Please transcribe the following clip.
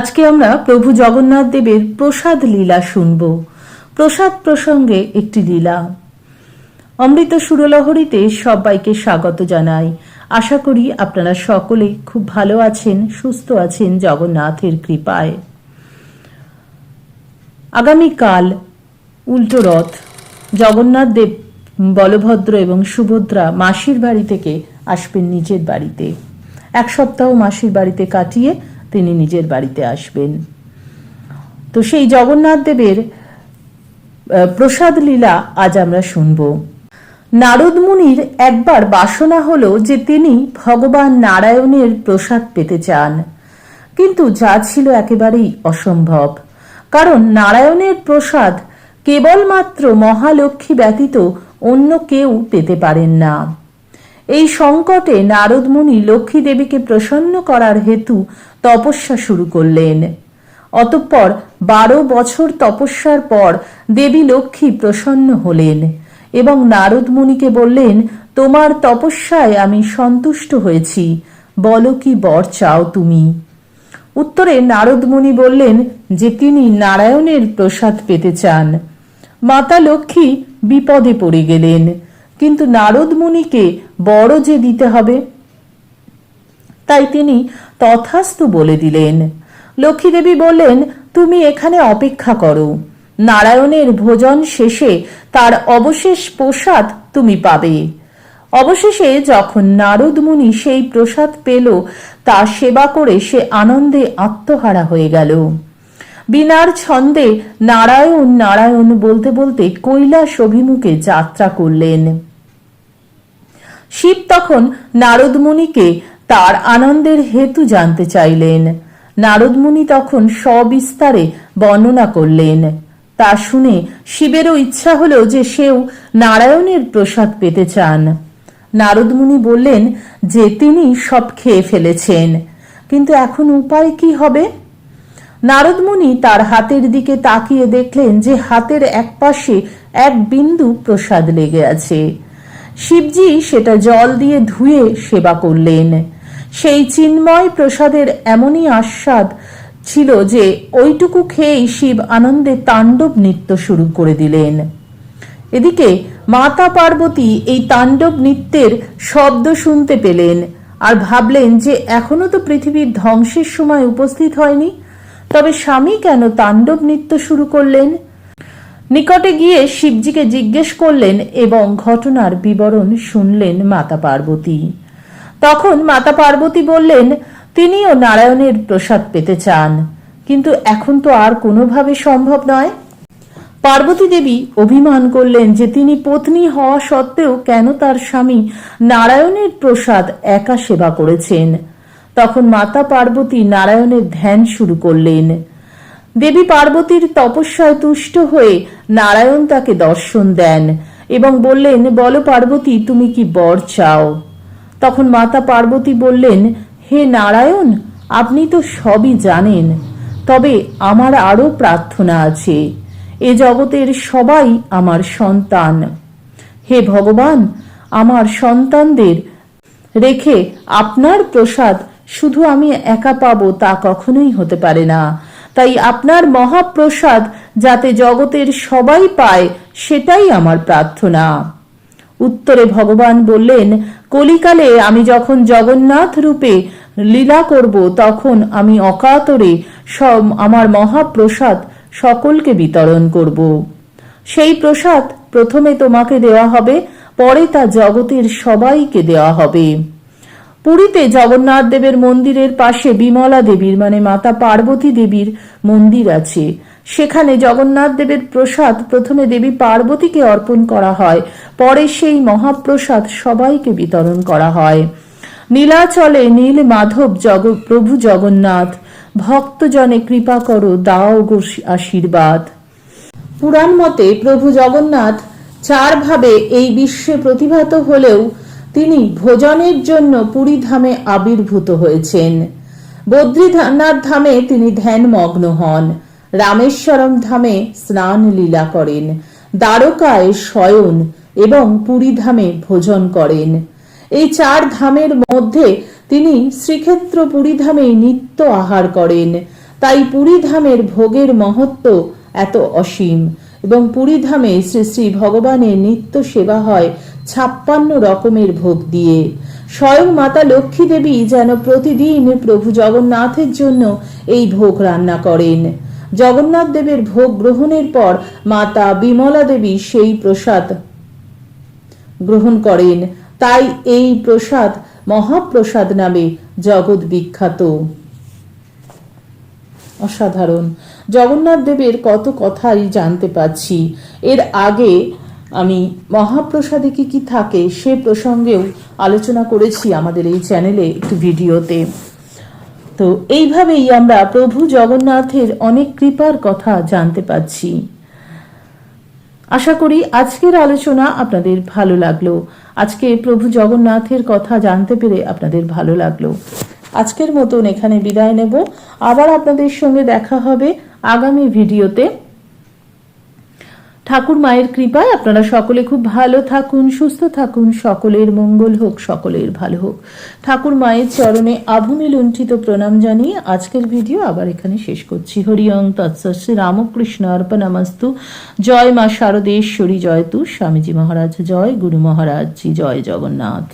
আজকে আমরা প্রভু জগন্নাথ দেবের প্রসাদ লীলা শুনব। প্রসাদ প্রসঙ্গে একটি লীলা। অমৃত সুরলহরীতে সবাইকে স্বাগত জানাই। আশা করি আপনারা সকলে খুব ভালো আছেন, সুস্থ আছেন জগন্নাথের কৃপায়। আগামীকাল উল্টো রথ। জগন্নাথ দেব, বলভদ্র এবং সুভদ্রা মাসির বাড়ি থেকে আসবেন নিজের বাড়িতে। এক সপ্তাহ মাসির বাড়িতে কাটিয়ে তিনি নিজের বাড়িতে আসবেন। তো সেই জগন্নাথ দেবের প্রসাদ লীলা আজ আমরা শুনব। নারদ মুনির একবার বাসনা হল যে তিনি ভগবান নারায়ণের প্রসাদ পেতে চান। কিন্তু যা ছিল একেবারেই অসম্ভব। কারণ নারায়ণের প্রসাদ কেবলমাত্র মহালক্ষ্মী ব্যতীত অন্য কেউ পেতে পারেন না। এই সংকটে নারদ মুনি লক্ষ্মী দেবীকে প্রসন্ন করার হেতু তপস্যা শুরু করলেন। অতঃপর বারো বছর তপস্যার পর দেবী লক্ষ্মী প্রসন্ন হলেন এবং নারদ মুনিকে বললেন, তোমার তপস্যায় আমি সন্তুষ্ট হয়েছি। বলো কি বর চাও তুমি? উত্তরে নারদ মুনি বললেন যে তিনি নারায়ণের প্রসাদ পেতে চান। মাতা লক্ষ্মী বিপদে পড়ে গেলেন। কিন্তু নারদ মুনিকে বড় যে দিতে হবে? তাই তিনি তথাস্তু বলে দিলেন। লক্ষ্মীদেবী বললেন, তুমি এখানে অপেক্ষা করো। নারায়ণের ভোজন শেষে তার অবশেষ প্রসাদ তুমি পাবে। অবশেষে যখন নারদ মুনি সেই প্রসাদ পেল, তা সেবা করে সে আনন্দে আত্মহারা হয়ে গেল। বিনার ছন্দে নারায়ণ নারায়ণ বলতে বলতে কৈলাস অভিমুখে যাত্রা করলেন। শিব তখন নারদ মুনিকে তার আনন্দের হেতু জানতে চাইলেন। নারদ মুনি তখন সবিস্তারে বর্ণনা করলেন। তা শুনে শিবেরও ইচ্ছা হলো যে সেও নারায়ণের প্রসাদ পেতে চান। নারদ মুনি বললেন যে তিনি সব খেয়ে ফেলেছেন, কিন্তু এখন উপায় কি হবে? নারদ মুনি তার হাতের দিকে তাকিয়ে দেখলেন যে হাতের একপাশে এক বিন্দু প্রসাদ লেগে আছে। শিবজি সেটা জল দিয়ে ধুয়ে সেবা করলেন। সেই চিন্ময় প্রসাদের এমনই আস্বাদ ছিল যে ওইটুকু খেয়েই শিব আনন্দে তাণ্ডব নৃত্য শুরু করে দিলেন। এদিকে মাতা পার্বতী এই তাণ্ডব নৃত্যের শব্দ শুনতে পেলেন আর ভাবলেন যে এখনও তো পৃথিবীর ধ্বংসের সময় উপস্থিত হয়নি, তবে স্বামী কেন তাণ্ডব নৃত্য শুরু করলেন? নিকটে গিয়ে শিবজিকে জিজ্ঞেস করলেন এবং ঘটনার বিবরণ শুনলেন মাতা পার্বতী। তখন মাতা পার্বতী বললেন, তিনিও নারায়ণের প্রসাদ পেতে চান, কিন্তু এখন তো আর কোনোভাবে সম্ভব নয়। পার্বতী দেবী অভিমান করলেন যে তিনি পত্নী হওয়া সত্ত্বেও কেন তার স্বামী নারায়ণের প্রসাদ একা সেবা করেছেন। তখন মাতা পার্বতী নারায়ণের ধ্যান শুরু করলেন। দেবী পার্বতীর তপস্যায় তুষ্ট হয়ে নারায়ণ তাকে দর্শন দেন এবং বললেন, বল পার্বতী, তুমি কি বর চাও? তখন মাতা পার্বতী বললেন, হে নারায়ণ, আপনি তো সবই জানেন, তবে আমার আরও প্রার্থনা আছে। এ জগতের সবাই আমার সন্তান। হে ভগবান, আমার সন্তানদের রেখে আপনার প্রসাদ শুধু আমি একা পাবো তা কখনোই হতে পারে না। তাই আপনার মহাপ্রসাদ যাতে জগতের সবাই পায়, সেটাই আমার প্রার্থনা। উত্তরে ভগবান বললেন, কলিকালে আমি যখন জগন্নাথ রূপে লীলা করব, তখন আমি অকাতরে সব আমার মহাপ্রসাদ সকলকে বিতরণ করব। সেই প্রসাদ প্রথমে তোমাকে দেওয়া হবে, পরে তা জগতের সবাইকে দেওয়া হবে। পুরীতে জগন্নাথ দেবের মন্দিরের পাশে বিমলা দেবীর মানে মাতা পার্বতী দেবীর মন্দির আছে। সেখানে জগন্নাথ দেবের প্রসাদ প্রথমে দেবী পার্বতীকে অর্পণ করা হয়, পরে সেই মহাপ্রসাদ সবাইকে বিতরণ করা হয়। নীলাচলে নীল মাধব জগ, প্রভু জগন্নাথ, ভক্তজনে কৃপা করো, দাও গো আশীর্বাদ। পুরাণ মতে প্রভু জগন্নাথ চার ভাবে এই বিশ্বে প্রতিভাত হলেও তিনি ভোজনের জন্য পুরী ধামে আবির্ভূত হয়েছেন। বদ্রীনাথ ধামে তিনি ধ্যানমগ্ন হন। রামেশ্বরম ধামে স্নান লীলা করেন। দ্বারকায় শয়ন এবং পুরী ধামে ভোজন করেন। এই চার ধামের মধ্যে তিনি শ্রীক্ষেত্র পুরীধামে নিত্য আহার করেন। তাই পুরীধামের ভোগের মহত্ব এত অসীম এবং পুরীধামে শ্রী শ্রী ভগবানের নিত্য সেবা হয় ছাপ্পান্ন রকমের ভোগ দিয়ে। স্বয়ং মাতা লক্ষ্মী দেবী যেন প্রতিদিন প্রভু জগন্নাথের জন্য এই ভোগ রান্না করেন। জগন্নাথ দেবের ভোগ গ্রহণের পর মাতা বিমলা দেবী সেই প্রসাদ গ্রহণ করেন। তাই এই প্রসাদ মহাপ্রসাদ নামে জগৎ বিখ্যাত। অসাধারণ। জগন্নাথ দেবের কত কথাই জানতে পাচ্ছি এর আগে আমি মহাপ্রসাদে কি কি থাকে সে প্রসঙ্গেও আলোচনা করেছি আমাদের এই চ্যানেলে একটি ভিডিওতে। তো এইভাবেই আমরা প্রভু জগন্নাথের অনেক কৃপার কথা জানতে পাচ্ছি আশা করি আজকের আলোচনা আপনাদের ভালো লাগল। আজকে প্রভু জগন্নাথের কথা জানতে পেরে আপনাদের ভালো লাগল। আজকের মতন এখানে বিদায় নেব। আবার আপনাদের সঙ্গে দেখা হবে আগামী ভিডিওতে। ঠাকুর মায়ের কৃপায় আপনারা সকলে খুব ভালো থাকুন, সুস্থ থাকুন, সকলের মঙ্গল হোক, সকলের ভালো হোক। ঠাকুর মায়ের চরণে আভূমি লুণ্ঠিত প্রণাম জানিয়ে আজকের ভিডিও আবার এখানে শেষ করছি। হরিয়ং তৎসশ্রী রামকৃষ্ণ অর্পণামস্তু জয় মা শারদেশ্বরী, জয় তু স্বামীজি মহারাজ, জয় গুরু মহারাজ জি, জয় জগন্নাথ।